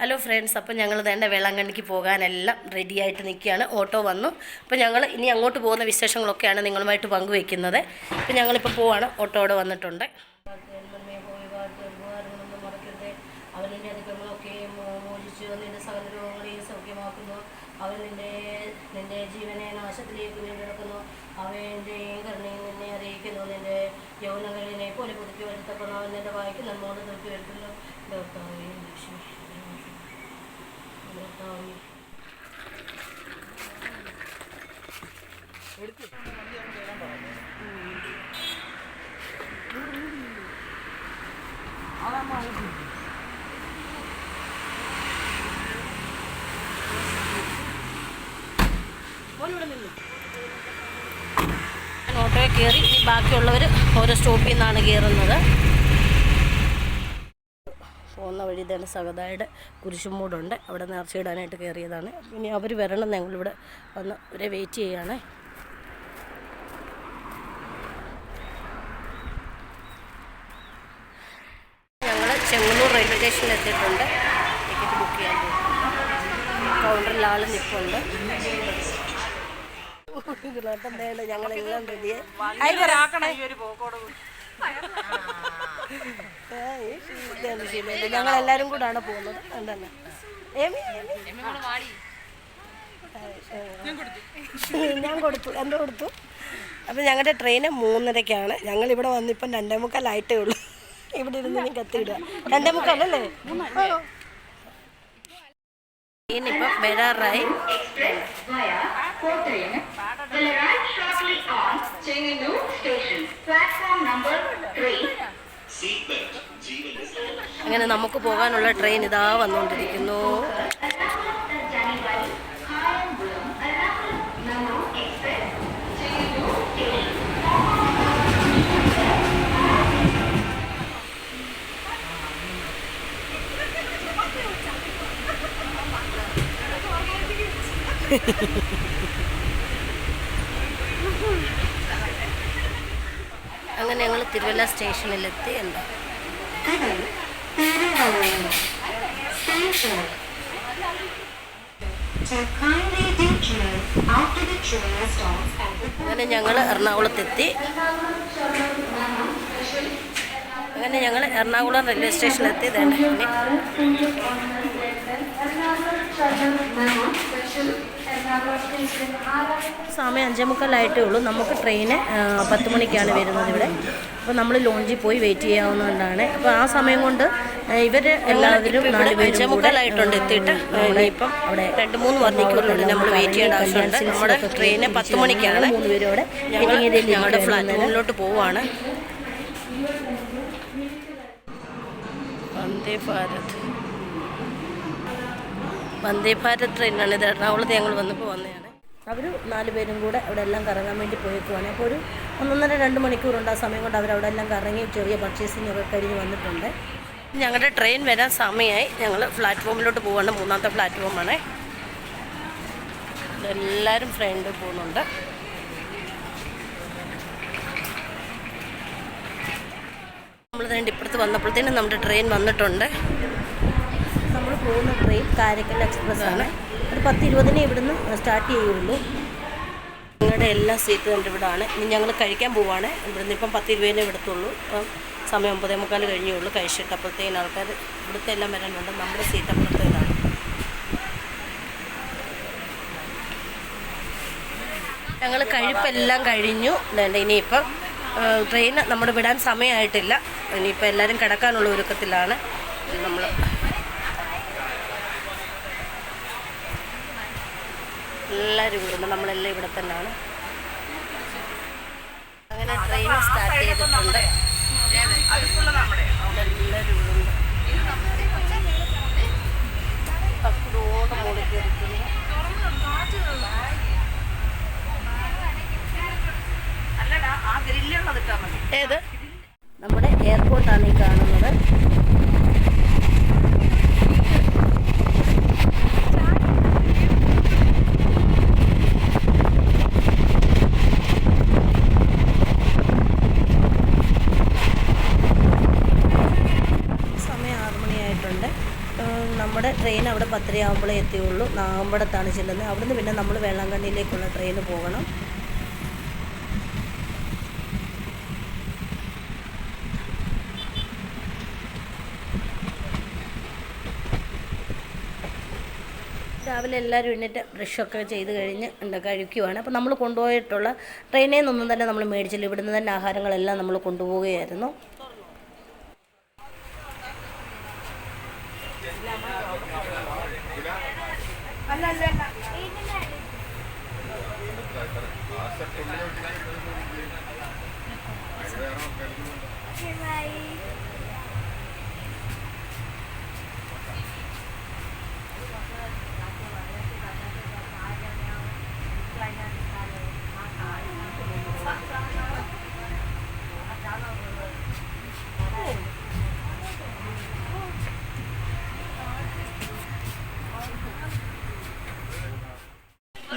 Hello friends അപ്പോൾ ഞങ്ങൾ വേണ്ട വേളാങ്കണ്ണിക്ക് പോകാനെല്ലാം റെഡിയായിട്ട് നിൽക്കുകയാണ്. ഓട്ടോ വന്നു. അപ്പോൾ ഞങ്ങൾ ഇനി അങ്ങോട്ട് പോകുന്ന വിശേഷങ്ങളൊക്കെയാണ് നിങ്ങളുമായിട്ട് പങ്കുവെക്കുന്നത്. അപ്പോൾ ഞങ്ങളിപ്പോൾ പോവാണ്. ഓട്ടോയോടെ വന്നിട്ടുണ്ട്. പോലെ പുതുക്കി അവൻ നമ്മോട് നിർത്തി ഡോക്ടർ ഓട്ടോയിൽ കയറി ബാക്കിയുള്ളവർ ഓരോ സ്റ്റോപ്പിൽ നിന്നാണ് കയറുന്നത്. വഴി തന്നെ സഹതായുടെ കുരിശുമൂടുണ്ട്. അവിടെ നേർച്ചയിടാനായിട്ട് കയറിയതാണ്. ഇനി അവർ വരണം ഞങ്ങളിവിടെ വന്ന് അവരെ വെയിറ്റ് ചെയ്യുകയാണേ ഞങ്ങൾ ചെങ്ങന്നൂർ റെയിൽവേ സ്റ്റേഷനിൽ എത്തിയിട്ടുണ്ട്. ടിക്കറ്റ് ബുക്ക് ചെയ്യാൻ പോകും കൗണ്ടറിൽ ആൾ നിൽപ്പുണ്ട് ആക്കണം ഈ ഒരു റെഡിയെ ഞങ്ങൾ എല്ലാരും കൂടാണ് പോകുന്നത്? ഞാൻ കൊടുത്തു. എന്തോ കൊടുത്തു? അപ്പം ഞങ്ങളുടെ ട്രെയിന് മൂന്നരക്കാണ്. ഞങ്ങൾ ഇവിടെ വന്നിപ്പം രണ്ടേ മുക്കാലായിട്ടേ ഉള്ളൂ. ഇവിടെ ഇരുന്ന് ഞാൻ കത്തിയിടുക. രണ്ടേ മുക്കാലല്ലേ ഇനിയിപ്പം വരാറായി. Kottayam will അങ്ങനെ നമുക്ക് പോകാനുള്ള ട്രെയിൻ ഇതാ വന്നുകൊണ്ടിരിക്കുന്നു. അങ്ങനെ ഞങ്ങൾ തിരുവല്ല സ്റ്റേഷനിലെത്തി എന്താ അങ്ങനെ ഞങ്ങൾ എറണാകുളത്തെത്തി. അങ്ങനെ ഞങ്ങൾ എറണാകുളം റെയിൽവേ സ്റ്റേഷനിലെത്തി ഇതേണ്ട. ഇനി സമയം അഞ്ചേ മുക്കാലായിട്ടേ ഉള്ളൂ നമുക്ക് ട്രെയിന് പത്ത് മണിക്കാണ് വരുന്നത് ഇവിടെ. അപ്പോൾ നമ്മൾ ലോഞ്ചിൽ പോയി വെയിറ്റ് ചെയ്യാവുന്നതുകൊണ്ടാണ്. അപ്പോൾ ആ സമയം കൊണ്ട് ഇവർ എല്ലാവരും നാല് പേരും മുക്കാലായിട്ടുണ്ട് എത്തിയിട്ട്. ഇപ്പം അവിടെ രണ്ട് മൂന്ന് മണിക്കൂറിനുള്ളിൽ നമ്മൾ വെയിറ്റ് ചെയ്യേണ്ട ആവശ്യമുണ്ട്. നമ്മുടെ ട്രെയിന് പത്ത് മണിക്കാണ്. മൂന്ന് പേരും അവിടെ ഞങ്ങളുടെ ഫ്ലാറ്റിലോട്ട് പോവാണ്. വന്ദേ ഭാരത്. വന്ദേ ഭാരത് ട്രെയിനാണ് ഇത് എറണാകുളത്ത് ഞങ്ങൾ വന്നപ്പോൾ വന്നതാണ്. അവർ നാല് പേരും കൂടെ അവിടെ എല്ലാം കറങ്ങാൻ വേണ്ടി പോയേക്കുവാണ്. അപ്പോൾ ഒരു ഒന്നൊന്നര രണ്ട് മണിക്കൂറുണ്ട് ആ സമയം കൊണ്ട് അവരവിടെ എല്ലാം കറങ്ങി ചെറിയ പർച്ചേസിംഗ് ഒക്കെ കഴിഞ്ഞ് വന്നിട്ടുണ്ട്. ഞങ്ങളുടെ ട്രെയിൻ വരാൻ സമയമായി ഞങ്ങൾ പ്ലാറ്റ്ഫോമിലോട്ട് പോവാണ്. മൂന്നാമത്തെ പ്ലാറ്റ്ഫോമാണ്. എല്ലാവരും ഫ്രണ്ട് പോകുന്നുണ്ട്. നമ്മൾ വേണ്ടി ഇപ്പുറത്ത് വന്നപ്പോഴത്തേനും നമ്മുടെ ട്രെയിൻ വന്നിട്ടുണ്ട്. പോകുന്ന ട്രെയിൻ കാരക്കൽ എക്സ്പ്രസ് ആണ് ഒരു പത്ത് ഇരുപതിനെ ഇവിടുന്ന് സ്റ്റാർട്ട് ചെയ്യുള്ളൂ. ഞങ്ങളുടെ എല്ലാ സീറ്റും എന്റെ ഇവിടെ ആണ് ഇനി ഞങ്ങൾ കഴിക്കാൻ പോവാണ്. ഇവിടുന്ന് ഇപ്പം പത്ത് ഇരുപതിനെ എടുത്തുള്ളൂ അപ്പം സമയം ഒമ്പതേ മുക്കാൽ കഴിഞ്ഞേ ഉള്ളൂ കഴിച്ചിട്ട്. അപ്പോഴത്തേനും ആൾക്കാർ ഇവിടുത്തെ എല്ലാം വരാനുണ്ട് നമ്മുടെ സീറ്റ് അപ്പുറത്തേതാണ്. ഞങ്ങൾ കഴിപ്പെല്ലാം കഴിഞ്ഞു. ഇനിയിപ്പം ട്രെയിൻ നമ്മൾ വിടാൻ സമയമായിട്ടില്ല. ഇനിയിപ്പോൾ എല്ലാവരും കിടക്കാനുള്ള ഒരുക്കത്തിലാണ്. നമ്മൾ എല്ലാവരും ഉണ്ട്. നമ്മളെല്ലാം ഇവിടെ തന്നെയാണ്. അങ്ങനെ ട്രെയിൻ സ്റ്റാർട്ട് ചെയ്തിട്ടുണ്ട്. എല്ലാവരും ഇവിടുണ്ട് പക്കോടെ മുകളിൽ കയറിക്കുന്നു ഏത്? നമ്മുടെ എയർപോർട്ടാണ് ഈ കാണുന്നത് ഏഹ് നമ്മുടെ ട്രെയിൻ അവിടെ പത്തരയാകുമ്പോഴേ എത്തിയുള്ളൂ. നാമ്പടത്താണ് ചെല്ലുന്നത്. അവിടുന്ന് പിന്നെ നമ്മൾ വെള്ളാങ്കണ്ണിയിലേക്കുള്ള ട്രെയിന് പോകണം. രാവിലെ എല്ലാവരും എണ്ണിട്ട് ബ്രഷൊക്കെ ചെയ്ത് കഴിഞ്ഞ് ഉണ്ട് കഴിക്കുവാണ്. അപ്പോൾ നമ്മൾ കൊണ്ടുപോയിട്ടുള്ള ട്രെയിനിൽ നിന്നും തന്നെ നമ്മൾ മേടിച്ചില്ല. ഇവിടുന്ന് തന്നെ ആഹാരങ്ങളെല്ലാം നമ്മൾ കൊണ്ടുപോവുകയായിരുന്നു. Okay, bye.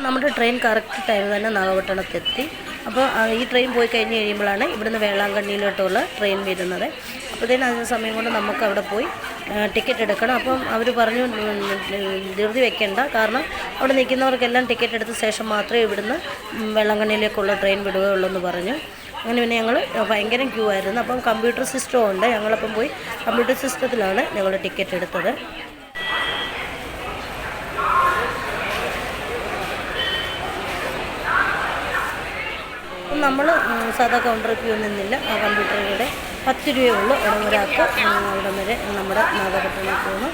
നമ്മുടെ ട്രെയിൻ കറക്റ്റ് ടൈം തന്നെ നാഗപട്ടണത്തെത്തി അപ്പോൾ ഈ ട്രെയിൻ പോയി കഴിഞ്ഞ് കഴിയുമ്പോഴാണ് ഇവിടുന്ന് വേളാങ്കണ്ണിയിലോട്ടുള്ള ട്രെയിൻ വരുന്നത്. അപ്പോഴത്തേനും അതിന് സമയം കൊണ്ട് നമുക്ക് അവിടെ പോയി ടിക്കറ്റ് എടുക്കണം. അപ്പം അവർ പറഞ്ഞു ധൃതി വെക്കേണ്ട. കാരണം അവിടെ നിൽക്കുന്നവർക്കെല്ലാം ടിക്കറ്റ് എടുത്ത ശേഷം മാത്രമേ ഇവിടുന്ന് വെള്ളങ്കണ്ണിയിലേക്കുള്ള ട്രെയിൻ വിടുകയുള്ളൂ എന്ന് പറഞ്ഞു. അങ്ങനെ പിന്നെ ഞങ്ങൾ ഭയങ്കര ക്യൂ ആയിരുന്നു. അപ്പം കമ്പ്യൂട്ടർ സിസ്റ്റം ഉണ്ട്. ഞങ്ങളപ്പം പോയി കമ്പ്യൂട്ടർ സിസ്റ്റത്തിലാണ് ഞങ്ങൾ ടിക്കറ്റ് എടുത്തത്. നമ്മൾ സാധാ കൗണ്ടറിൽ ക്യൂ നിന്നില്ല. ആ കമ്പ്യൂട്ടറിലൂടെ പത്ത് രൂപയേ ഉള്ളൂ അവിടെ ഒരാൾക്ക് അവിടെ വരെ നമ്മുടെ നാഗപട്ടണത്തിൽ നിന്ന്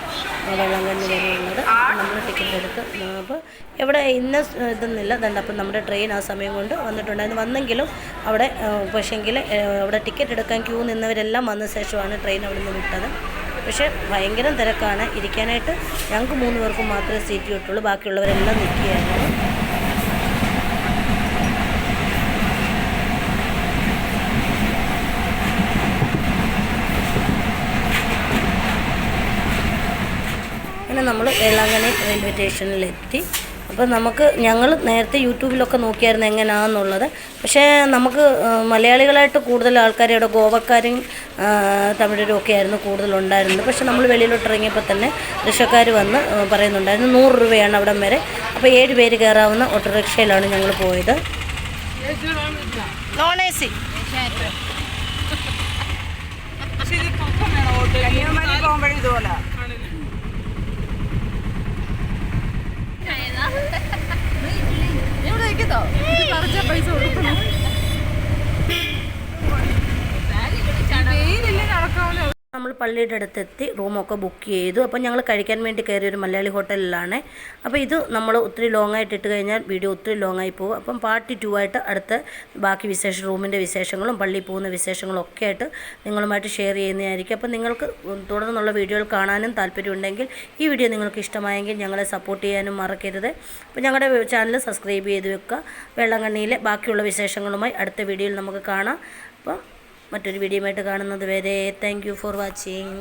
വെള്ളങ്കണ്ണി വരെയുള്ളത്. നമ്മൾ ടിക്കറ്റ് എടുത്ത് അപ്പോൾ എവിടെ ഇന്ന ഇതൊന്നുമില്ല. ദണ്ട് അപ്പം നമ്മുടെ ട്രെയിൻ ആ സമയം കൊണ്ട് വന്നിട്ടുണ്ടായിരുന്നു. വന്നെങ്കിലും അവിടെ പക്ഷേങ്കിൽ അവിടെ ടിക്കറ്റ് എടുക്കാൻ ക്യൂ നിന്നവരെല്ലാം വന്ന ശേഷമാണ് ട്രെയിൻ അവിടെ നിന്ന് വിട്ടത്. പക്ഷേ ഭയങ്കര തിരക്കാണ്. ഇരിക്കാനായിട്ട് ഞങ്ങൾക്ക് മൂന്ന് പേർക്കും മാത്രമേ സീറ്റ് കിട്ടുള്ളൂ. ബാക്കിയുള്ളവരെല്ലാം നിൽക്കുകയായിരുന്നു. നമ്മൾ വേളാങ്കണ്ണി റെയിൽവേ സ്റ്റേഷനിലെത്തി അപ്പോൾ നമുക്ക് ഞങ്ങൾ നേരത്തെ യൂട്യൂബിലൊക്കെ നോക്കിയായിരുന്നു എങ്ങനെയാണെന്നുള്ളത് പക്ഷേ നമുക്ക് മലയാളികളായിട്ട് കൂടുതൽ ആൾക്കാർ ഇവിടെ ഗോവക്കാരും തമിഴരും ഒക്കെ ആയിരുന്നു കൂടുതലുണ്ടായിരുന്നത്. പക്ഷേ നമ്മൾ വെളിയിലോട്ട് ഇറങ്ങിയപ്പോൾ തന്നെ റിക്ഷക്കാർ വന്ന് പറയുന്നുണ്ടായിരുന്നു നൂറ് രൂപയാണ് അവിടം വരെ. അപ്പോൾ ഏഴ് പേര് കയറാവുന്ന ഓട്ടോറിക്ഷയിലാണ് ഞങ്ങൾ പോയത്. നോൺ എ സി കന്യാകുമാരി പോകുമ്പോഴും പള്ളിയുടെ അടുത്തെത്തി റൂമൊക്കെ ബുക്ക് ചെയ്തു. അപ്പോൾ ഞങ്ങൾ കഴിക്കാൻ വേണ്ടി കയറിയ ഒരു മലയാളി ഹോട്ടലിലാണ്. അപ്പോൾ ഇത് നമ്മൾ ഒത്തിരി ലോങ് ആയിട്ട് ഇട്ട് കഴിഞ്ഞാൽ വീഡിയോ ഒത്തിരി ലോങ് ആയി പോകും. അപ്പം പാർട്ടി ടു ആയിട്ട് അടുത്ത ബാക്കി വിശേഷ റൂമിന്റെ വിശേഷങ്ങളും പള്ളി പോകുന്ന വിശേഷങ്ങളും ഒക്കെ ആയിട്ട് നിങ്ങളുമായിട്ട് ഷെയർ ചെയ്യുന്നതായിരിക്കും. അപ്പോൾ നിങ്ങൾക്ക് തുടർന്നുള്ള വീഡിയോകൾ കാണാനും താല്പര്യമുണ്ടെങ്കിൽ ഈ വീഡിയോ നിങ്ങൾക്ക് ഇഷ്ടമായെങ്കിൽ ഞങ്ങളെ സപ്പോർട്ട് ചെയ്യാനും മറക്കരുത്. അപ്പോൾ ഞങ്ങളുടെ ചാനൽ സബ്സ്ക്രൈബ് ചെയ്ത് വെക്കുക. വെള്ളങ്കണ്ണിയിലെ ബാക്കിയുള്ള വിശേഷങ്ങളുമായി അടുത്ത വീഡിയോയിൽ നമുക്ക് കാണാം. അപ്പം മറ്റൊരു വീഡിയോയുമായിട്ട് കാണുന്നത് വരെ താങ്ക് ഫോർ വാച്ചിങ്